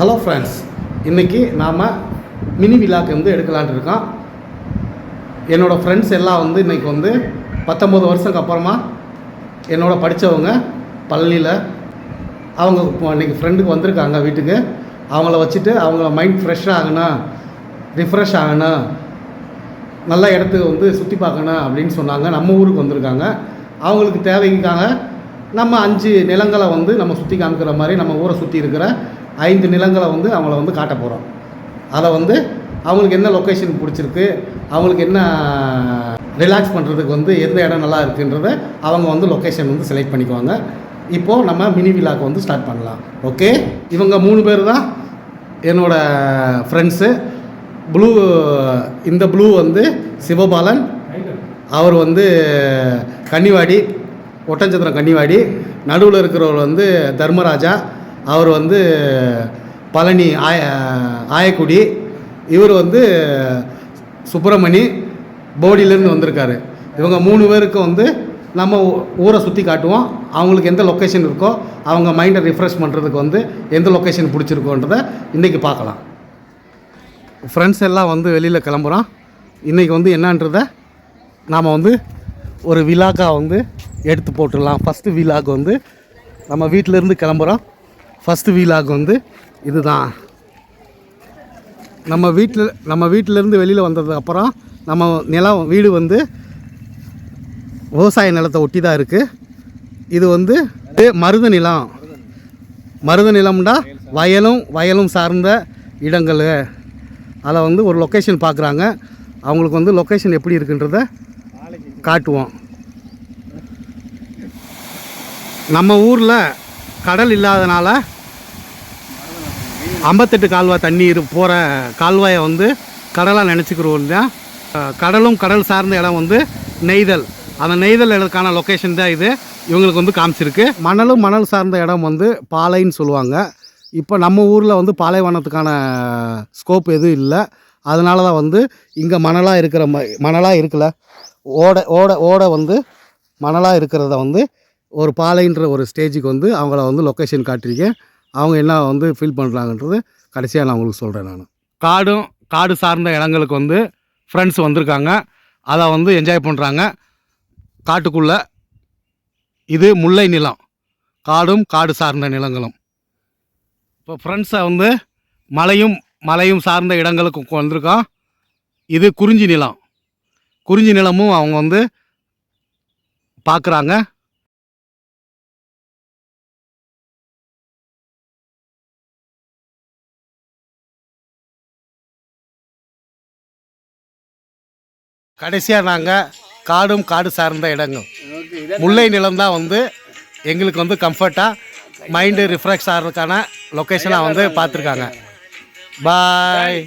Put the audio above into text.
Hello friends இன்றைக்கி நாம் mini விழாக்கு வந்து எடுக்கலான்ட்டு இருக்கோம். என்னோடய ஃப்ரெண்ட்ஸ் எல்லாம் வந்து இன்றைக்கி வந்து பத்தொம்பது வருஷத்துக்கு அப்புறமா என்னோட படித்தவங்க பள்ளியில் அவங்க இன்றைக்கி ஃப்ரெண்டுக்கு வந்திருக்காங்க வீட்டுக்கு. அவங்கள வச்சுட்டு அவங்கள மைண்ட் ஃப்ரெஷ் ஆகணும் ரிஃப்ரெஷ் ஆகணும் நல்ல இடத்துக்கு வந்து சுற்றி பார்க்கணும் அப்படின்னு சொன்னாங்க. நம்ம ஊருக்கு வந்திருக்காங்க. அவங்களுக்கு தேவைக்காக நம்ம அஞ்சு நிலங்களை வந்து நம்ம சுற்றி காமிக்கிற மாதிரி நம்ம ஊரை சுற்றி இருக்கிற ஐந்து நிலங்களை வந்து அவங்கள வந்து காட்ட போகிறோம் அதை வந்து அவங்களுக்கு என்ன லொக்கேஷன் பிடிச்சிருக்கு அவங்களுக்கு என்ன ரிலாக்ஸ் பண்ணுறதுக்கு வந்து எந்த இடம் நல்லா இருக்குன்றத அவங்க வந்து லொக்கேஷன் வந்து செலக்ட் பண்ணிக்குவாங்க. இப்போது நம்ம மினி விழாக்கு வந்து ஸ்டார்ட் பண்ணலாம். ஓகே இவங்க மூணு பேர் தான் என்னோடய ஃப்ரெண்ட்ஸு ப்ளூ இந்த ப்ளூ வந்து சிவபாலன் அவர் வந்து கன்னிவாடி ஒட்டஞ்சத்திரம் கன்னிவாடி. நடுவில் இருக்கிறவர் வந்து தர்மராஜா. அவர் வந்து பழனி ஆய ஆயக்குடி இவர் வந்து சுப்பிரமணி போடியிலேருந்து வந்திருக்காரு. இவங்க மூணு பேருக்கும் வந்து நம்ம ஊ- ஊரை சுற்றி காட்டுவோம். அவங்களுக்கு எந்த லொக்கேஷன் இருக்கோ அவங்க மைண்டை ரிஃப்ரெஷ் பண்ணுறதுக்கு வந்து எந்த லொக்கேஷன் பிடிச்சிருக்கோன்றதை இன்றைக்கி பார்க்கலாம். ஃப்ரெண்ட்ஸ் எல்லாம் வந்து வெளியில் கிளம்புறோம். இன்றைக்கி வந்து என்னன்றதை நாம் வந்து ஒரு விழாக்கா வந்து எடுத்து போட்டுடலாம். ஃபஸ்ட்டு விழாக்கு வந்து நம்ம வீட்டிலேருந்து கிளம்புறோம். ஃபஸ்ட்டு வீலாக் வந்து இதுதான். நம்ம வீட்டில் நம்ம வீட்டிலேருந்து வெளியில் வந்ததுக்கப்புறம் நம்ம நிலம் வீடு வந்து விவசாய நிலத்தை ஒட்டி தான் இருக்குது இது வந்து மருத நிலம். மருத நிலம்னா வயலும் வயலும் சார்ந்த இடங்கள். அதில் வந்து ஒரு லொக்கேஷன் பார்க்குறாங்க அவங்களுக்கு வந்து லொக்கேஷன் எப்படி இருக்குன்றத காட்டுவோம். நம்ம ஊரில் கடல் இல்லாதனால ஐம்பத்தெட்டு கால்வாய் தண்ணீர் போகிற கால்வாயை வந்து கடலாக நினச்சிக்கிறோம் இல்லையா? கடலும் கடல் சார்ந்த இடம் வந்து நெய்தல். அந்த நெய்தல் இடத்துக்கான லொக்கேஷன் தான் இது. இவங்களுக்கு வந்து காமிச்சிருக்கு. மணலும் மணல் சார்ந்த இடம் வந்து பாலைன்னு சொல்லுவாங்க. இப்போ நம்ம ஊரில் வந்து பாலைவனத்துக்கான ஸ்கோப் எதுவும் இல்லை. அதனால தான் வந்து இங்கே மணலாக இருக்கிற ம மணலாக இருக்கல ஓட ஓட ஓட வந்து மணலாக இருக்கிறத வந்து ஒரு பாலைன்ற ஒரு ஸ்டேஜுக்கு வந்து அவங்கள வந்து லொக்கேஷன் காட்டியிருக்கேன். அவங்க என்ன வந்து ஃபீல் பண்ணுறாங்கன்றது கடைசியாக நான் உங்களுக்கு சொல்கிறேன் நான். காடும் காடு சார்ந்த இடங்களுக்கு வந்து ஃப்ரெண்ட்ஸ் வந்திருக்காங்க. அதை வந்து என்ஜாய் பண்ணுறாங்க காட்டுக்குள்ளே இது முல்லை நிலம். காடும் காடு சார்ந்த நிலங்களும். இப்போ ஃப்ரெண்ட்ஸை வந்து மலையும் மலையும் சார்ந்த இடங்களுக்கு வந்திருக்கோம் இது குறிஞ்சி நிலம். குறிஞ்சி நிலமும் அவங்க வந்து பார்க்குறாங்க கடைசியாக நாங்கள் காடும் காடு சார்ந்த இடங்கள். முல்லை நிலம் தான் வந்து எங்களுக்கு வந்து கம்ஃபர்ட்டாக மைண்டு ரிஃப்ரெஷ் ஆகிறதுக்கான லொக்கேஷனாக வந்து பார்த்துருக்காங்க. பாய்